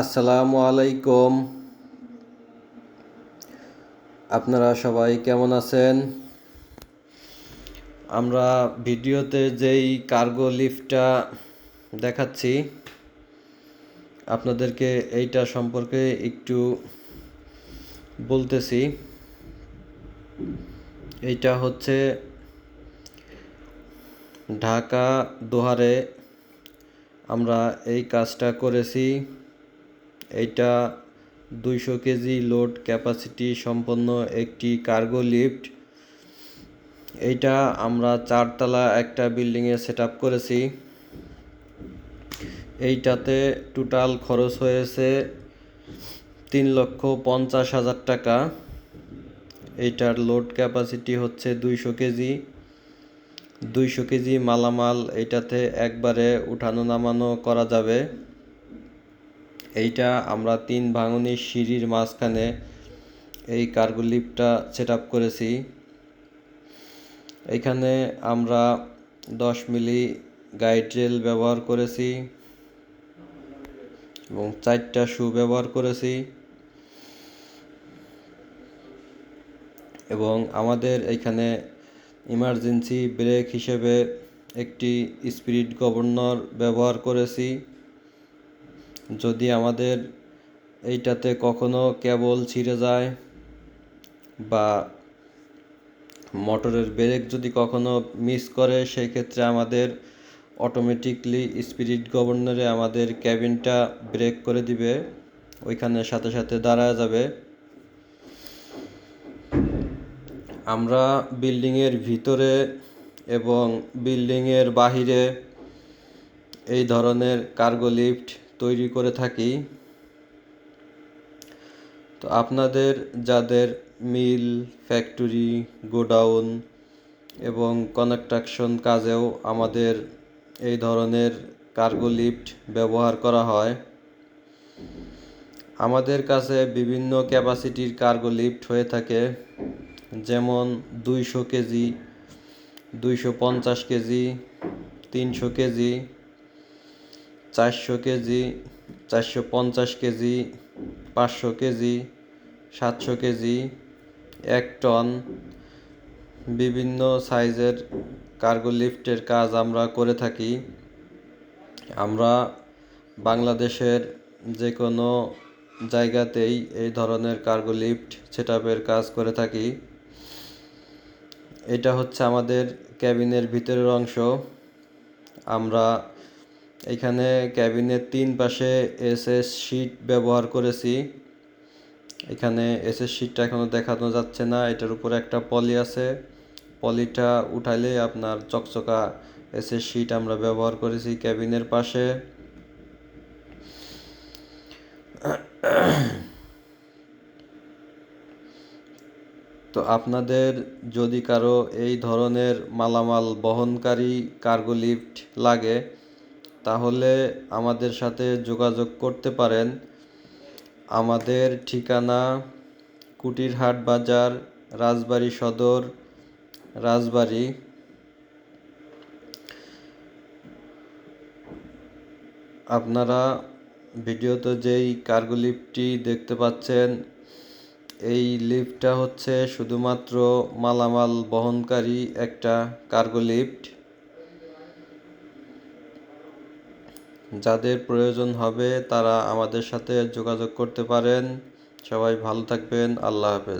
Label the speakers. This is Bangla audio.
Speaker 1: আসসালামু আলাইকুম। আপনারা সবাই কেমন আছেন? আমরা ভিডিওতে যেই কার্গো লিফটটা দেখাচ্ছি, আপনাদেরকে এইটা সম্পর্কে একটু বলতেছি। এইটা হচ্ছে ঢাকা দোহারে আমরা এই কাজটা করেছি। এইটা দুইশো কেজি লোড ক্যাপাসিটি সম্পন্ন একটি কার্গো লিফট। এইটা আমরা চারতলা একটা বিল্ডিংয়ে সেট আপ করেছি। এইটাতে টোটাল খরচ হয়েছে তিন লক্ষ পঞ্চাশ হাজার টাকা। এইটার লোড ক্যাপাসিটি হচ্ছে দুইশো কেজি। দুইশো কেজি মালামাল এইটাতে একবারে উঠানো নামানো করা যাবে। এইটা আমরা তিন ভাঙনি সিঁড়ির মাঝখানে এই কার্গো লিফটটা সেট আপ করেছি। এখানে আমরা দশ মিলি গাইড রেল ব্যবহার করেছি এবং চারটা শু ব্যবহার করেছি এবং আমাদের এখানে ইমার্জেন্সি ব্রেক হিসেবে একটি স্পিরিট গভর্নর ব্যবহার করেছি। যদি আমাদের এইটাতে কখনো কেবল ছিঁড়ে যায় বা মোটরের ব্রেক যদি কখনো মিস করে সেই ক্ষেত্রে আমাদের অটোমেটিকলি স্পিরিট গভর্নরে আমাদের ক্যাবিনটা ব্রেক করে দিবে। ওইখানে সাথে সাথে দাঁড়ায় যাবে। আমরা বিল্ডিংয়ের ভিতরে এবং বিল্ডিংয়ের বাহিরে এই ধরনের কার্গো লিফট তৈরি করে থাকি। তো আপনাদের যাদের মিল, ফ্যাক্টরি, গোডাউন এবং কনস্ট্রাকশন কাজেও আমাদের এই ধরনের কার্গো লিফট ব্যবহার করা হয়। আমাদের কাছে বিভিন্ন ক্যাপাসিটির কার্গো লিফট হয়ে থাকে, যেমন দুইশো কেজি, দুইশো পঞ্চাশ কেজি, তিনশো কেজি চারশো কেজি, চারশো পঞ্চাশ কেজি, পাঁচশো কেজি, সাতশো কেজি, এক টন। বিভিন্ন সাইজের কার্গো লিফটের কাজ আমরা করে থাকি। আমরা বাংলাদেশের যে কোনো জায়গাতেই এই ধরনের কার্গো লিফট সেট কাজ করে থাকি। এটা হচ্ছে আমাদের ক্যাবিনের ভিতরের অংশ। আমরা এখানে ক্যাবিনের তিন পাশে এসএস শিট ব্যবহার করেছি। এখানে এসএস শিটটা এখনও দেখানো যাচ্ছে না, এটার উপরে একটা পলি আছে। পলিটা উঠাইলে আপনার চকচকা এস এসএস শিট আমরা ব্যবহার করেছি ক্যাবিনের পাশে। তো আপনাদের যদি কারও এই ধরনের মালামাল বহনকারী কার্গো লিফট লাগে তাহলে আমাদের সাথে যোগাযোগ করতে পারেন। আমাদের ঠিকানা কুটিরহাট বাজার, রাজবাড়ি সদর, রাজবাড়ি। আপনারা ভিডিওতে যেই কার্গো লিফটটি দেখতে পাচ্ছেন, এই লিফটটা হচ্ছে শুধুমাত্র মালামাল বহনকারী একটা কার্গো লিফট। যাদের প্রয়োজন হবে তারা আমাদের সাথে যোগাযোগ করতে পারেন। সবাই ভালো থাকবেন। আল্লাহ হাফেজ।